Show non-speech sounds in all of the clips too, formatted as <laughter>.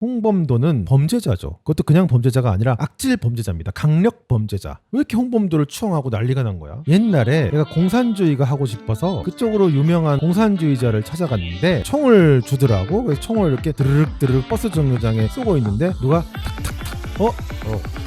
홍범도는 범죄자죠. 그것도 그냥 범죄자가 아니라 악질 범죄자입니다. 강력 범죄자. 왜 이렇게 홍범도를 추앙하고 난리가 난 거야? 옛날에 내가 공산주의가 하고 싶어서 그쪽으로 유명한 공산주의자를 찾아갔는데 총을 주더라고. 그래서 총을 이렇게 드르륵 드르륵 버스 정류장에 쏘고 있는데 누가 탁탁탁 어? 어,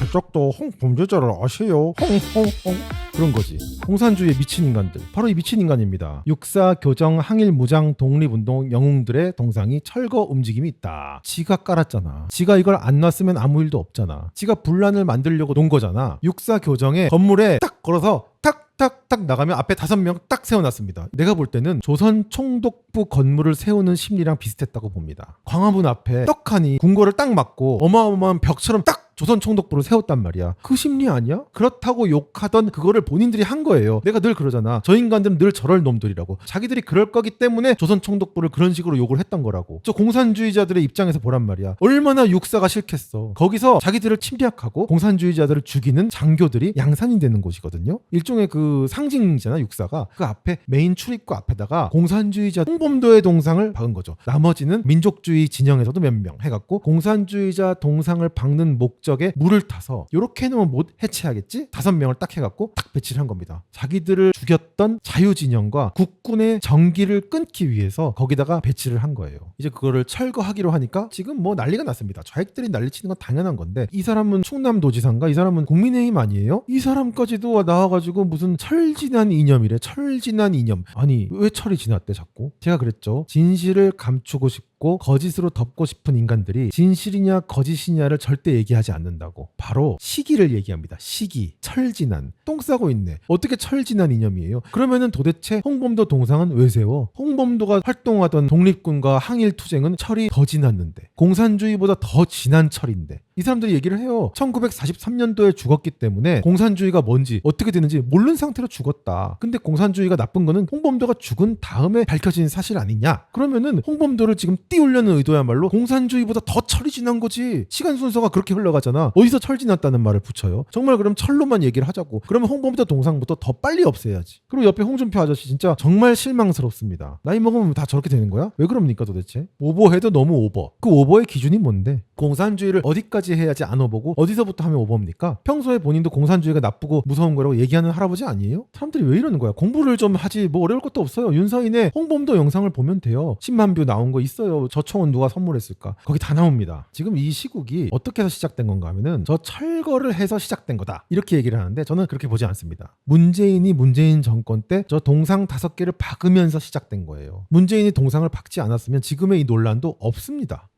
그쪽도 홍 범죄자를 아세요? 홍홍홍 그런 거지. 공산주의에 미친 인간들. 바로 이 미친 인간입니다. 육사, 교정, 항일, 무장, 독립운동, 영웅들의 동상이 철거 움직임이 있다. 지가 깔았잖아. 지가 이걸 안 놨으면 아무 일도 없잖아. 지가 분란을 만들려고 놓은 거잖아. 육사, 교정에 건물에 딱 걸어서 탁탁탁 나가면 앞에 다섯 명 딱 세워놨습니다. 내가 볼 때는 조선 총독부 건물을 세우는 심리랑 비슷했다고 봅니다. 광화문 앞에 떡하니 궁궐을 딱 막고 어마어마한 벽처럼 딱 조선 총독부를 세웠단 말이야. 그 심리 아니야? 그렇다고 욕하던 그거를 본인들이 한 거예요. 내가 늘 그러잖아. 저 인간들은 늘 저럴 놈들이라고. 자기들이 그럴 거기 때문에 조선 총독부를 그런 식으로 욕을 했던 거라고. 저 공산주의자들의 입장에서 보란 말이야. 얼마나 육사가 싫겠어. 거기서 자기들을 침략하고 공산주의자들을 죽이는 장교들이 양산이 되는 곳이거든요. 일종의 그 상징이잖아, 육사가. 그 앞에 메인 출입구 앞에다가 공산주의자 홍범도의 동상을 박은 거죠. 나머지는 민족주의 진영에서도 몇 명 해갖고 공산주의자 동상을 박는 목 적에 물을 타서 이렇게 해놓으면 못 해체하겠지? 다섯 명을 딱 해갖고 딱 배치를 한 겁니다. 자기들을 죽였던 자유진영과 국군의 정기를 끊기 위해서 거기다가 배치를 한 거예요. 이제 그거를 철거하기로 하니까 지금 뭐 난리가 났습니다. 좌익들이 난리치는 건 당연한 건데 이 사람은 충남도지사인가? 이 사람은 국민의힘 아니에요? 이 사람까지도 나와가지고 무슨 철진한 이념이래. 철진한 이념. 아니 왜 철이 지났대 자꾸? 제가 그랬죠. 진실을 감추고 싶고 거짓으로 덮고 싶은 인간들이 진실이냐 거짓이냐를 절대 얘기하지 않는다고. 바로 시기를 얘기합니다. 시기. 철진한. 똥 싸고 있네. 어떻게 철진한 이념이에요? 그러면은 도대체 홍범도 동상은 왜 세워? 홍범도가 활동하던 독립군과 항일 투쟁은 철이 더 지났는데 공산주의보다 더 진한 철인데 이 사람들이 얘기를 해요. 1943년도에 죽었기 때문에 공산주의가 뭔지 어떻게 되는지 모르는 상태로 죽었다. 근데 공산주의가 나쁜 거는 홍범도가 죽은 다음에 밝혀진 사실 아니냐? 그러면은 홍범도를 지금 띄우려는 의도야말로 공산주의보다 더 철이 지난 거지. 시간 순서가 그렇게 흘러가잖아. 어디서 철 지났다는 말을 붙여요? 정말 그럼 철로만 얘기를 하자고. 그러면 홍범도 동상부터 더 빨리 없애야지. 그리고 옆에 홍준표 아저씨 진짜 정말 실망스럽습니다. 나이 먹으면 다 저렇게 되는 거야? 왜 그럽니까 도대체? 오버해도 너무 오버. 그 오버의 기준이 뭔데? 공산주의를 어디까지 해야지 안 오버고 어디서부터 하면 오버입니까? 평소에 본인도 공산주의가 나쁘고 무서운 거라고 얘기하는 할아버지 아니에요? 사람들이 왜 이러는 거야? 공부를 좀 하지 뭐 어려울 것도 없어요. 윤서인의 홍범도 영상을 보면 돼요. 10만 뷰 나온 거 있어요. 저 총은 누가 선물했을까? 거기 다 나옵니다. 지금 이 시국이 어떻게 해서 시작된 건가 하면은 저 철거를 해서 시작된 거다. 이렇게 얘기를 하는데 저는 그렇게 보지 않습니다. 문재인이 문재인 정권 때 저 동상 다섯 개를 박으면서 시작된 거예요. 문재인이 동상을 박지 않았으면 지금의 이 논란도 없습니다.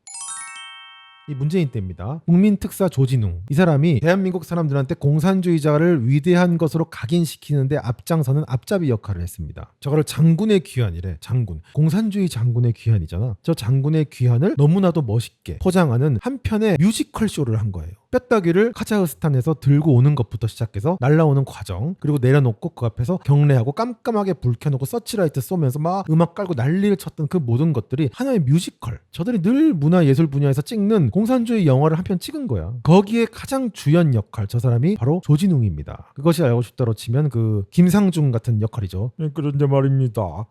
이 문재인 때입니다. 국민특사 조진웅. 이 사람이 대한민국 사람들한테 공산주의자를 위대한 것으로 각인시키는데 앞장서는 앞잡이 역할을 했습니다. 저거를 장군의 귀환이래. 장군. 공산주의 장군의 귀환이잖아. 저 장군의 귀환을 너무나도 멋있게 포장하는 한 편의 뮤지컬 쇼를 한 거예요. 뼈다귀를 카자흐스탄에서 들고 오는 것부터 시작해서 날라오는 과정 그리고 내려놓고 그 앞에서 경례하고 깜깜하게 불 켜놓고 서치라이트 쏘면서 막 음악 깔고 난리를 쳤던 그 모든 것들이 하나의 뮤지컬 저들이 늘 문화예술 분야에서 찍는 공산주의 영화를 한 편 찍은 거야 거기에 가장 주연 역할 저 사람이 바로 조진웅입니다 그것이 알고 싶다로 치면 그 김상중 같은 역할이죠 네, 그런데 말입니다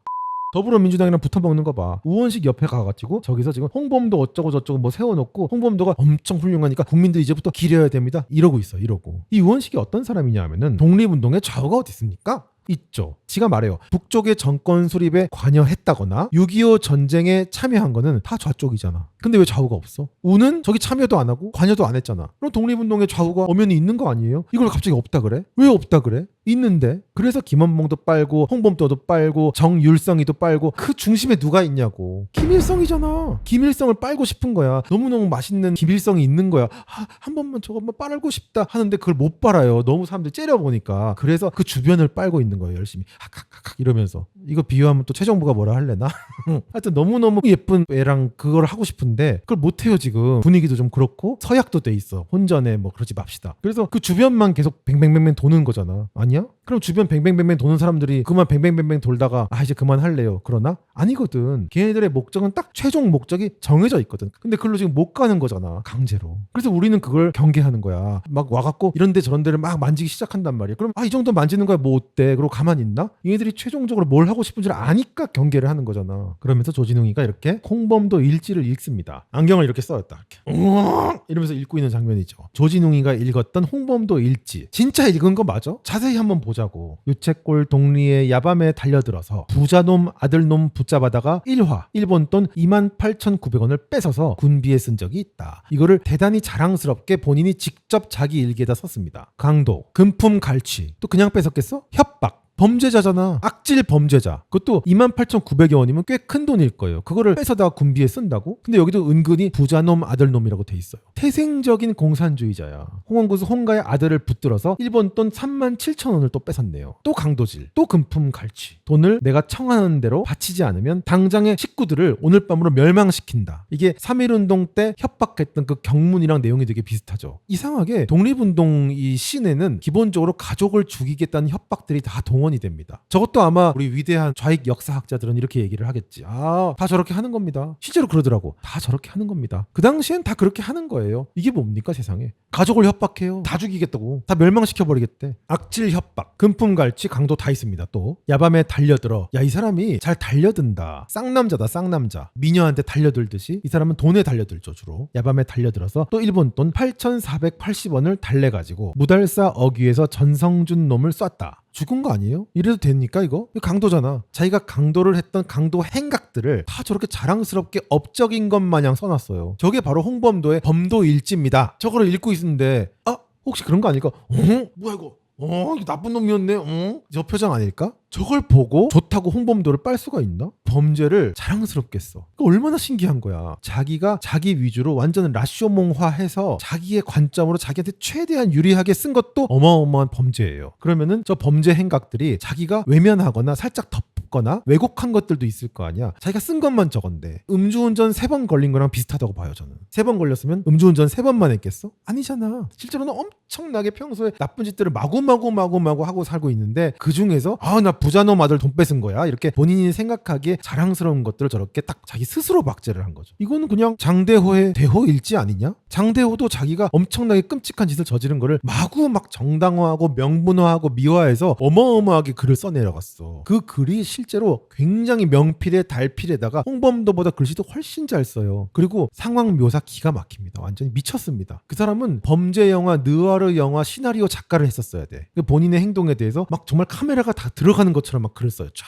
더불어민주당이랑 붙어먹는 거 봐. 우원식 옆에 가가지고 저기서 지금 홍범도 어쩌고 저쩌고 뭐 세워놓고 홍범도가 엄청 훌륭하니까 국민들 이제부터 기려야 됩니다. 이러고 있어. 이러고. 이 우원식이 어떤 사람이냐 하면은 독립운동에 좌우가 어디 있습니까? 있죠. 지가 말해요. 북쪽의 정권 수립에 관여했다거나 6.25 전쟁에 참여한 거는 다 좌쪽이잖아. 근데 왜 좌우가 없어? 우는 저기 참여도 안 하고 관여도 안 했잖아. 그럼 독립운동에 좌우가 엄연히 있는 거 아니에요? 이걸 갑자기 없다 그래? 왜 없다 그래? 있는데. 그래서 김원봉도 빨고 홍범도도 빨고 정율성이도 빨고 그 중심에 누가 있냐고. 김일성이잖아. 김일성을 빨고 싶은 거야. 너무너무 맛있는 김일성이 있는 거야. 아, 한 번만 저것만 빨고 싶다 하는데 그걸 못 빨아요. 너무 사람들이 째려보니까. 그래서 그 주변을 빨고 있는 거예요. 열심히. 학학학학 이러면서. 이거 비유하면 또 최정부가 뭐라 할래나? <laughs> 하여튼 너무너무 예쁜 애랑 그걸 하고 싶은데 그걸 못해요 지금. 분위기도 좀 그렇고 서약도 돼 있어. 혼전에 뭐 그러지 맙시다. 그래서 그 주변만 계속 뱅뱅뱅뱅 도는 거잖아. 아니야? 그럼 주변 그만 뱅뱅뱅뱅 도는 사람들이 그만 뱅뱅뱅뱅 돌다가 아 이제 그만 할래요. 그러나 아니거든. 걔네들의 목적은 딱 최종 목적이 정해져 있거든. 근데 그걸로 지금 못 가는 거잖아. 강제로. 그래서 우리는 그걸 경계하는 거야. 막 와갖고 이런데 저런데를 막 만지기 시작한단 말이야. 그럼 아 이 정도 만지는 거야 뭐 어때? 그리고 가만히 있나? 얘네들이 최종적으로 뭘 하고 싶은지를 아니까 경계를 하는 거잖아. 그러면서 조진웅이가 이렇게 홍범도 일지를 읽습니다. 안경을 이렇게 써였다. 이렇게! 이러면서 읽고 있는 장면이죠. 조진웅이가 읽었던 홍범도 일지. 진짜 읽은 거 맞아? 자세히 한번 보자고. 유채골 동리에 야밤에 달려들어서 부자놈 아들놈 붙잡아다가 1화 일본 돈 28,900원을 뺏어서 군비에 쓴 적이 있다. 이거를 대단히 자랑스럽게 본인이 직접 자기 일기에다 썼습니다. 강도, 금품 갈취, 또 그냥 뺏었겠어? 협박. 범죄자잖아. 악질 범죄자. 그것도 28,900여 원이면 꽤 큰 돈일 거예요. 그거를 뺏어다가 군비에 쓴다고? 근데 여기도 은근히 부자놈 아들놈이라고 돼 있어요. 태생적인 공산주의자야. 홍원구수 홍가의 아들을 붙들어서 일본 돈 3만 7천 원을 또 뺏었네요. 또 강도질. 또 금품 갈취. 돈을 내가 청하는 대로 바치지 않으면 당장의 식구들을 오늘 밤으로 멸망시킨다. 이게 3.1운동 때 협박했던 그 경문이랑 내용이 되게 비슷하죠. 이상하게 독립운동 이 시내는 기본적으로 가족을 죽이겠다는 협박들이 다 동원 이 됩니다. 저것도 아마 우리 위대한 좌익 역사학자들은 이렇게 얘기를 하겠지. 아, 다 저렇게 하는 겁니다. 실제로 그러더라고. 다 저렇게 하는 겁니다. 그 당시엔 다 그렇게 하는 거예요. 이게 뭡니까 세상에? 가족을 협박해요. 다 죽이겠다고. 다 멸망시켜버리겠대. 악질 협박, 금품 갈취, 강도 다 있습니다. 또 야밤에 달려들어. 야 이 사람이 잘 달려든다. 쌍남자다 쌍남자. 미녀한테 달려들듯이 이 사람은 돈에 달려들죠 주로. 야밤에 달려들어서 또 일본 돈 8,480원을 달래가지고 무달사 어귀에서 전성준 놈을 쐈다. 죽은 거 아니에요? 이래도 됩니까 이거? 강도잖아. 자기가 강도를 했던 강도 행각들을 다 저렇게 자랑스럽게 업적인 것 마냥 써놨어요. 저게 바로 홍범도의 범도 일지입니다. 저거를 읽고 있는데 아 혹시 그런 거 아닐까? 어? 뭐야 이거? 어, 나쁜 놈이었네. 어? 저 표정 아닐까? 저걸 보고 좋다고 홍범도를 빨 수가 있나? 범죄를 자랑스럽게 써. 그 얼마나 신기한 거야. 자기가 자기 위주로 완전 라쇼몽화해서 자기의 관점으로 자기한테 최대한 유리하게 쓴 것도 어마어마한 범죄예요. 그러면은 저 범죄 행각들이 자기가 외면하거나 살짝 덮 거나 왜곡한 것들도 있을 거 아니야. 자기가 쓴 것만 적었는데 음주운전 세 번 걸린 거랑 비슷하다고 봐요 저는. 세 번 걸렸으면 음주운전 세 번만 했겠어? 아니잖아. 실제로는 엄청나게 평소에 나쁜 짓들을 마구마구 마구마구 하고 살고 있는데 그 중에서 아 나 부자놈 아들 돈 뺏은 거야 이렇게 본인이 생각하기에 자랑스러운 것들을 저렇게 딱 자기 스스로 박제를 한 거죠. 이거는 그냥 장대호의 대호일지 아니냐? 장대호도 자기가 엄청나게 끔찍한 짓을 저지른 거를 마구 막 정당화하고 명분화하고 미화해서 어마어마하게 글을 써내려갔어. 그 글이 실제로 굉장히 명필에 달필에다가 홍범도보다 글씨도 훨씬 잘 써요. 그리고 상황 묘사 기가 막힙니다. 완전히 미쳤습니다. 그 사람은 범죄 영화, 느와르 영화 시나리오 작가를 했었어야 돼. 그 본인의 행동에 대해서 막 정말 카메라가 다 들어가는 것처럼 막 글을 써요. 쫙.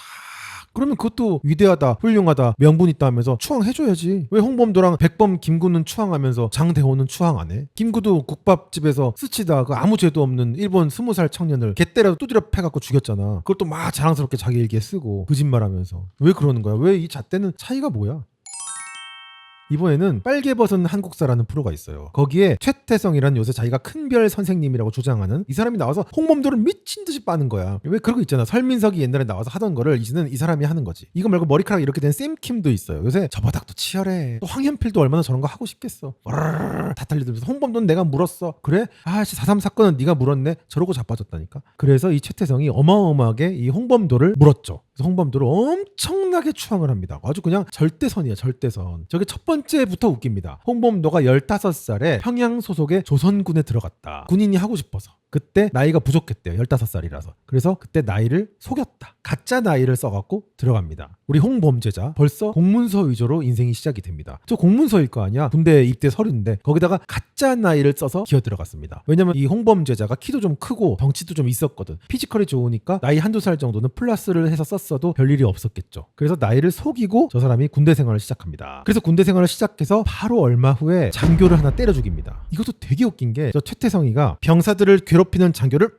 그러면 그것도 위대하다, 훌륭하다, 명분 있다 하면서 추앙해줘야지. 왜 홍범도랑 백범 김구는 추앙하면서 장대호는 추앙 안 해? 김구도 국밥집에서 스치다 그 아무 죄도 없는 일본 스무 살 청년을 개 때려 두드려 패갖고 죽였잖아. 또막 자랑스럽게 자기 일기에 쓰고 거짓말하면서 왜 그러는 거야? 왜 이 잣대는 차이가 뭐야? 이번에는 빨개 벗은 한국사라는 프로가 있어요. 거기에 최태성이란 요새 자기가 큰별 선생님이라고 주장하는 이 사람이 나와서 홍범도를 미친 듯이 빠는 거야. 왜거 있잖아. 설민석이 옛날에 나와서 하던 거를 이제는 이 사람이 하는 거지. 이거 말고 머리카락 이렇게 된 샘킴도 있어요. 요새 저바닥도 치열해. 또 황현필도 얼마나 저런 거 하고 싶겠어. 다 달려들면서 홍범도는 내가 물었어. 그래? 아씨 4.3 사건은 네가 물었네. 저러고 자빠졌다니까. 그래서 이 최태성이 어마어마하게 이 홍범도를 물었죠. 그래서 홍범도를 엄청나게 추앙을 합니다. 아주 그냥 절대선이야, 절대선. 저게 첫 번째 부터 웃깁니다. 홍범도가 15살에 평양 소속의 조선군에 들어갔다. 군인이 하고 싶어서. 그때 나이가 부족했대요. 15살이라서. 그래서 그때 나이를 속였다. 가짜 나이를 써갖고 들어갑니다. 우리 홍범죄자 벌써 공문서 위조로 인생이 시작이 됩니다. 저 공문서일 거 아니야. 군대 입대 서류인데 거기다가 가짜 나이를 써서 기어 들어갔습니다. 왜냐면 이 홍범죄자가 키도 좀 크고 덩치도 좀 있었거든. 피지컬이 좋으니까 나이 한두 살 정도는 플러스를 해서 썼어도 별일이 없었겠죠. 그래서 나이를 속이고 저 사람이 군대 생활을 시작합니다. 그래서 군대 생활을 시작해서 바로 얼마 후에 장교를 하나 때려 죽입니다. 이것도 되게 웃긴 게 저 최태성이가 병사들을 괴 롭히는 장교를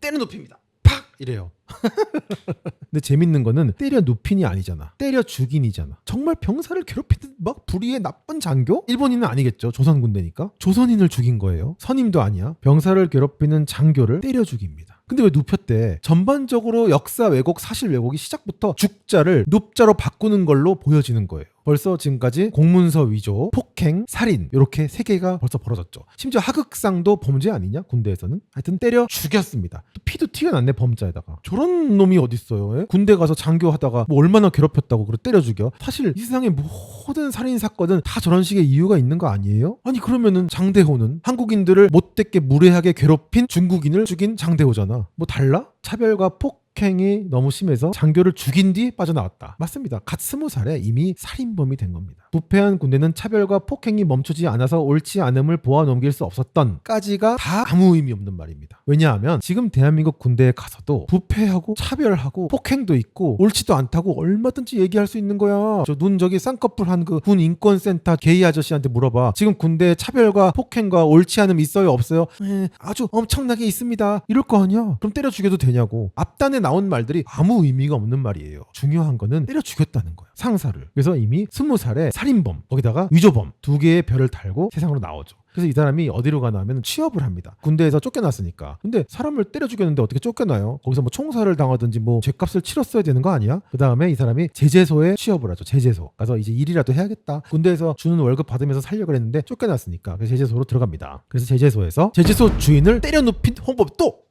때려 눕힙니다. 팍 이래요. <laughs> 근데 재밌는 거는 때려 눕힌이 아니잖아. 때려 죽인이잖아. 정말 병사를 괴롭히는 막 불의의 나쁜 장교? 일본인은 아니겠죠. 조선 군대니까. 조선인을 죽인 거예요. 선임도 아니야. 병사를 괴롭히는 장교를 때려 죽입니다. 근데 왜 눕혔대? 전반적으로 역사 왜곡, 사실 왜곡이 시작부터 죽자를 눕자로 바꾸는 걸로 보여지는 거예요. 벌써 지금까지 공문서 위조, 폭행, 살인 이렇게 세 개가 벌써 벌어졌죠. 심지어 하극상도 범죄 아니냐 군대에서는 하여튼 때려 죽였습니다. 또 피도 튀어났네 범자에다가 저런 놈이 어딨어요? 예? 군대 가서 장교하다가 뭐 얼마나 괴롭혔다고 그래 때려 죽여? 사실 이 세상의 모든 살인 사건은 다 저런 식의 이유가 있는 거 아니에요? 아니 그러면은 장대호는 한국인들을 못되게 무례하게 괴롭힌 중국인을 죽인 장대호잖아. 뭐 달라? 차별과 폭 행이 너무 심해서 장교를 죽인 뒤 빠져나왔다. 맞습니다. 갓 스무 살에 이미 살인범이 된 겁니다. 부패한 군대는 차별과 폭행이 멈추지 않아서 옳지 않음을 보아 넘길 수 없었던 까지가 다 아무 의미 없는 말입니다. 왜냐하면 지금 대한민국 군대에 가서도 부패하고 차별하고 폭행도 있고 옳지도 않다고 얼마든지 얘기할 수 있는 거야. 저 눈 저기 쌍꺼풀 한 그 군 인권센터 게이 아저씨한테 물어봐. 지금 군대에 차별과 폭행과 옳지 않음 있어요 없어요? 에, 아주 엄청나게 있습니다. 이럴 거 아니야. 그럼 때려 죽여도 되냐고. 앞단에 나온 말들이 아무 의미가 없는 말이에요. 중요한 거는 때려 죽였다는 거예요. 상사를. 그래서 이미 스무 살에 살인범, 거기다가 위조범 두 개의 별을 달고 세상으로 나오죠. 그래서 이 사람이 어디로 가나 하면 취업을 합니다. 군대에서 쫓겨났으니까. 근데 사람을 때려 죽였는데 어떻게 쫓겨나요? 거기서 뭐 총살을 당하든지 뭐 죄값을 치렀어야 되는 거 아니야? 그 다음에 이 사람이 제재소에 취업을 하죠. 제재소. 가서 이제 일이라도 해야겠다. 군대에서 주는 월급 받으면서 살려고 했는데 쫓겨났으니까. 그래서 제재소로 들어갑니다. 그래서 제재소에서 제재소 주인을 때려 눕힌 홍범 또또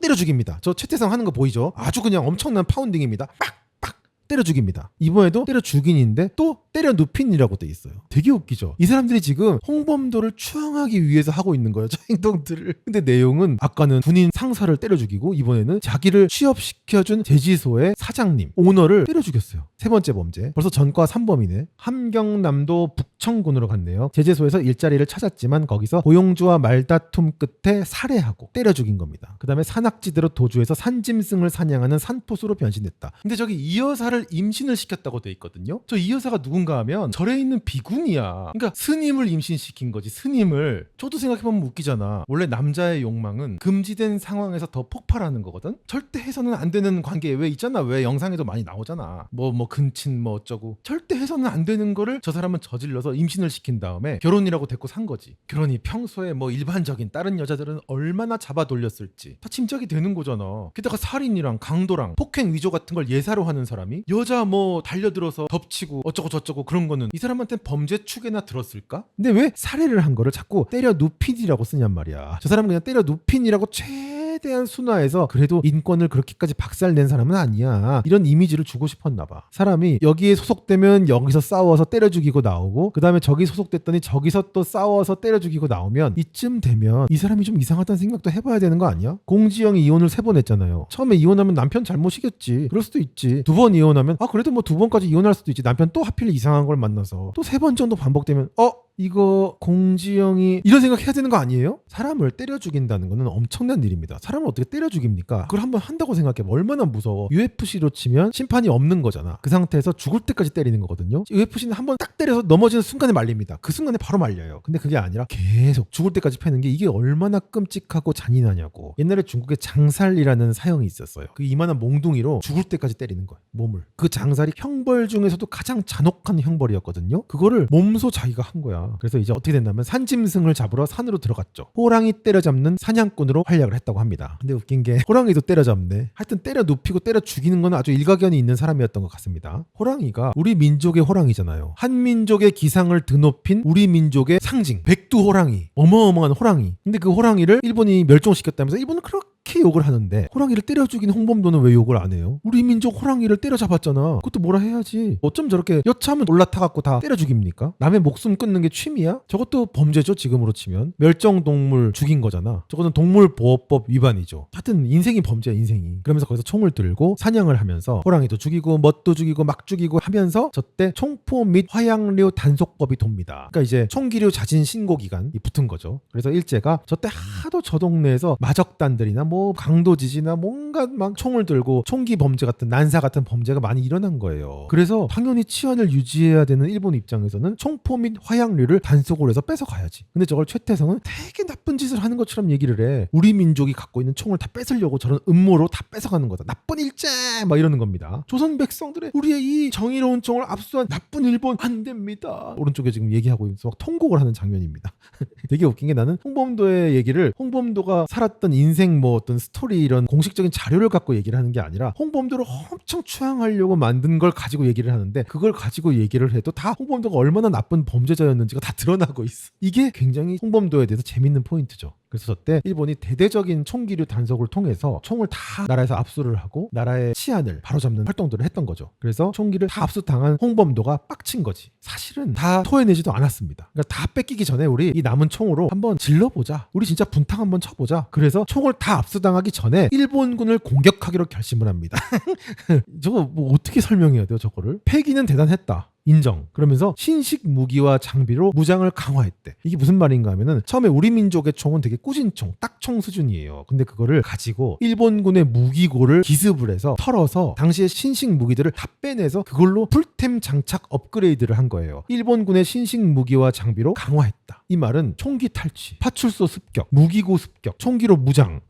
때려 죽입니다. 저 최태성 하는 거 보이죠? 아주 그냥 엄청난 파운딩입니다. 빡빡 때려 죽입니다. 이번에도 때려 죽인인데 또 때려 눕힌이라고 돼 있어요. 되게 웃기죠. 이 사람들이 지금 홍범도를 추앙하기 위해서 하고 있는 거예요. <laughs> 저 행동들을. 근데 내용은 아까는 군인 상사를 때려 죽이고 이번에는 자기를 취업시켜준 제지소의 사장님, 오너를 때려 죽였어요. 세 번째 범죄. 벌써 전과 3범이네. 함경남도 북청군으로 갔네요. 제재소에서 일자리를 찾았지만 거기서 고용주와 말다툼 끝에 살해하고 때려 죽인 겁니다. 그 다음에 산악지대로 도주해서 산짐승을 사냥하는 산포수로 변신했다. 근데 저기 이 여사를 임신을 시켰다고 돼 있거든요. 저 이 여사가 누군가 하면 절에 있는 비군이야. 그러니까 스님을 임신시킨 거지. 스님을. 저도 생각해보면 웃기잖아. 원래 남자의 욕망은 금지된 상황에서 더 폭발하는 거거든. 절대 해서는 안 되는 관계 왜 있잖아. 왜 영상에도 많이 나오잖아. 뭐뭐 근친 뭐 어쩌고. 절대 해서는 안 되는 거를 저 사람은 저질러서 임신을 시킨 다음에 결혼이라고 데리고 산 거지. 결혼이 평소에 뭐 일반적인 다른 여자들은 얼마나 잡아 돌렸을지 다 짐작이 되는 거잖아. 게다가 살인이랑 강도랑 폭행 위조 같은 걸 예사로 하는 사람이 여자 뭐 달려들어서 덮치고 어쩌고 저쩌고 그런 거는 이 사람한테 범죄 축에나 들었을까? 근데 왜 살해를 한 거를 자꾸 때려 눕힌이라고 쓰냔 말이야. 저 사람은 그냥 때려 눕힌이라고 최 대한 순화해서 그래도 인권을 그렇게까지 박살낸 사람은 아니야. 이런 이미지를 주고 싶었나 봐. 사람이 여기에 소속되면 여기서 싸워서 때려 죽이고 나오고 그다음에 저기 소속됐더니 저기서 또 싸워서 때려 죽이고 나오면 이쯤 되면 이 사람이 좀 이상하다는 생각도 해봐야 되는 거 아니야? 공지영이 이혼을 세 번 했잖아요. 처음에 이혼하면 남편 잘못이겠지. 그럴 수도 있지. 두 번 이혼하면 아 그래도 뭐 두 번까지 이혼할 수도 있지. 남편 또 하필 이상한 걸 만나서 또 세 번 정도 반복되면 어 이거 공지영이 이런 생각 해야 되는 거 아니에요? 사람을 때려 죽인다는 거는 엄청난 일입니다. 사람을 어떻게 때려 죽입니까? 그걸 한번 한다고 생각해. 얼마나 무서워. UFC로 치면 심판이 없는 거잖아. 그 상태에서 죽을 때까지 때리는 거거든요. UFC는 한번 딱 때려서 넘어지는 순간에 말립니다. 그 순간에 바로 말려요. 근데 그게 아니라 계속 죽을 때까지 패는 게 이게 얼마나 끔찍하고 잔인하냐고. 옛날에 중국에 장살이라는 사형이 있었어요. 그 이만한 몽둥이로 죽을 때까지 때리는 거예요. 몸을. 그 장살이 형벌 중에서도 가장 잔혹한 형벌이었거든요. 그거를 몸소 자기가 한 거야. 그래서 이제 어떻게 됐냐면 산짐승을 잡으러 산으로 들어갔죠. 호랑이 때려잡는 사냥꾼으로 활약을 했다고 합니다. 근데 웃긴 게 호랑이도 때려잡네. 하여튼 때려 눕히고 때려 죽이는 건 아주 일가견이 있는 사람이었던 것 같습니다. 호랑이가 우리 민족의 호랑이잖아요. 한 민족의 기상을 드높인 우리 민족의 상징. 백두 호랑이. 어마어마한 호랑이. 근데 그 호랑이를 일본이 멸종시켰다면서 일본은 그렇게 욕을 하는데 호랑이를 때려 죽인 홍범도는 왜 욕을 안 해요? 우리 민족 호랑이를 때려 잡았잖아. 그것도 뭐라 해야지. 어쩜 저렇게 여차하면 올라타갖고 다 때려 죽입니까? 남의 목숨 끊는 게 취미야? 저것도 범죄죠 지금으로 치면. 멸종동물 죽인 거잖아. 저거는 동물보호법 위반이죠. 하여튼 인생이 범죄야 인생이. 그러면서 거기서 총을 들고 사냥을 하면서 호랑이도 죽이고 뭣도 죽이고 막 죽이고 하면서 저때 총포 및 화양류 단속법이 돕니다. 그러니까 이제 총기류 자진 신고 기간이 붙은 거죠. 그래서 일제가 저때 하도 저 동네에서 마적단들이나 뭐 강도 지지나 뭔가 막 총을 들고 총기 범죄 같은 난사 같은 범죄가 많이 일어난 거예요. 그래서 당연히 치안을 유지해야 되는 일본 입장에서는 총포 및 화양류를 단속을 해서 뺏어가야지. 근데 저걸 최태성은 되게 나쁜 짓을 하는 것처럼 얘기를 해. 우리 민족이 갖고 있는 총을 다 뺏으려고 저런 음모로 다 뺏어가는 거다. 나쁜 일제 막 이러는 겁니다. 조선 백성들의 우리의 이 정의로운 총을 압수한 나쁜 일본 안 됩니다. 오른쪽에 지금 얘기하고 있어서 막 통곡을 하는 장면입니다. <laughs> 되게 웃긴 게 나는 홍범도의 얘기를 홍범도가 살았던 인생 뭐 어떤 스토리 이런 공식적인 자료를 갖고 얘기를 하는 게 아니라 홍범도를 엄청 추앙하려고 만든 걸 가지고 얘기를 하는데 그걸 가지고 얘기를 해도 다 홍범도가 얼마나 나쁜 범죄자였는지가 다 드러나고 있어. 이게 굉장히 홍범도에 대해서 재밌는 포인트죠. 그래서 저때 일본이 대대적인 총기류 단속을 통해서 총을 다 나라에서 압수를 하고 나라의 치안을 바로잡는 활동들을 했던 거죠. 그래서 총기를 다 압수당한 홍범도가 빡친 거지. 사실은 다 토해내지도 않았습니다. 그러니까 다 뺏기기 전에 우리 이 남은 총으로 한번 질러보자. 우리 진짜 분탕 한번 쳐보자. 그래서 총을 다 압수당하기 전에 일본군을 공격하기로 결심을 합니다. <laughs> 저거 뭐 어떻게 설명해야 돼요, 저거를? 패기는 대단했다. 인정. 그러면서 신식 무기와 장비로 무장을 강화했대. 이게 무슨 말인가 하면은 처음에 우리 민족의 총은 되게 꾸진 총, 딱총 수준이에요. 근데 그거를 가지고 일본군의 무기고를 기습을 해서 털어서 당시의 신식 무기들을 다 빼내서 그걸로 풀템 장착 업그레이드를 한 거예요. 일본군의 신식 무기와 장비로 강화했다. 이 말은 총기 탈취, 파출소 습격, 무기고 습격, 총기로 무장.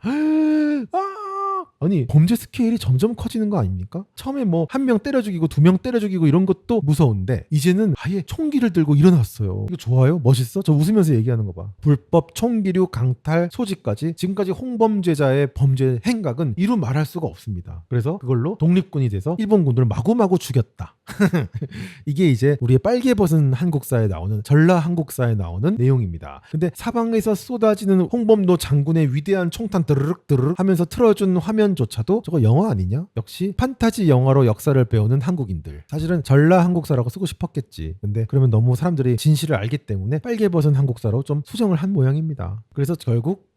아! 아니 범죄 스케일이 점점 커지는 거 아닙니까? 처음에 뭐 한 명 때려 죽이고 두 명 때려 죽이고 이런 것도 무서운데 이제는 아예 총기를 들고 일어났어요. 이거 좋아요? 멋있어? 저 웃으면서 얘기하는 거 봐. 불법 총기류 강탈 소지까지 지금까지 홍범죄자의 범죄 행각은 이루 말할 수가 없습니다. 그래서 그걸로 독립군이 돼서 일본군들을 마구마구 죽였다. <laughs> 이게 이제 우리의 빨개 벗은 한국사에 나오는 전라 한국사에 나오는 내용입니다. 근데 사방에서 쏟아지는 홍범도 장군의 위대한 총탄 드르륵 드르륵 하면서 틀어준 화면조차도 저거 영화 아니냐? 역시 판타지 영화로 역사를 배우는 한국인들. 사실은 전라 한국사라고 쓰고 싶었겠지. 근데 그러면 너무 사람들이 진실을 알기 때문에 빨개 벗은 한국사로 좀 수정을 한 모양입니다. 그래서 결국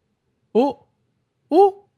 어? 어?